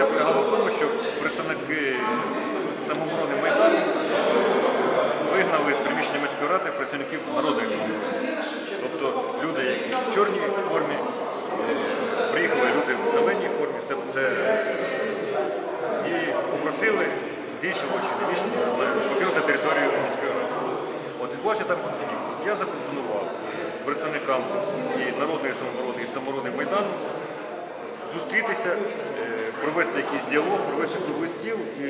ідея полягала в тому, що представники самооборони Майдану вигнали з приміщення міської ради представників народної самооборони. Тобто люди, які в чорній формі, е, приїхали люди в зеленій формі, це, це і попросили вічного чи не вічного але покинути територію міської ради. От відбувався там конфлікт. Я запропонував представникам і народної самооборони, і самооборони Майдану зустрітися, е, провести якийсь діалог, провести круглий стіл і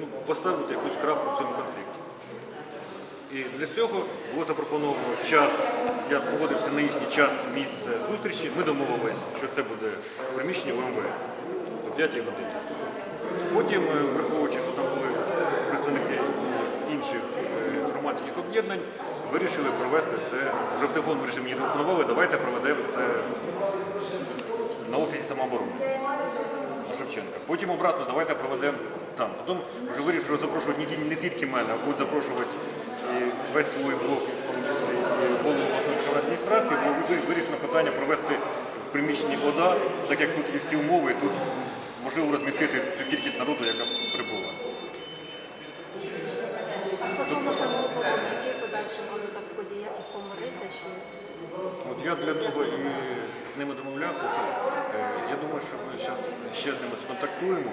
ну, поставити якусь крапку в цьому конфлікті. І для цього було запропоновано час, я погодився на їхній час, місце зустрічі. Ми домовились, що це буде приміщення в МВС о 5 годині. Потім, е, враховуючи, що там були представники інших е, громадських об'єднань, вирішили провести це. Вже в телефон вирішили, мені телефонували, давайте проведемо це на офісі самооборони на Шевченка. Потім обратно давайте проведемо там. Потім вже вирішили запрошувати не, не тільки мене, а будуть запрошувати весь свій блок, в тому числі голову обласної адміністрації, ви- вирішено питання провести в приміщенні ОДА, так як тут є всі умови, і тут можливо розмістити цю кількість народу, яка прибула. А стосовно самооборони, які подальші розвиток подій, помирити, От я для того і ними домовлявся, що е, я думаю, що ми зараз ще з ними сконтактуємо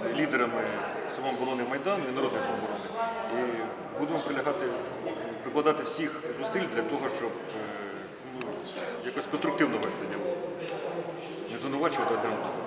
з лідерами самооборони Майдану і народної самооборони. І будемо прилягати, прикладати всіх зусиль для того, щоб е, ну, якось конструктивно вести діалог. Не звинувачувати одне одного.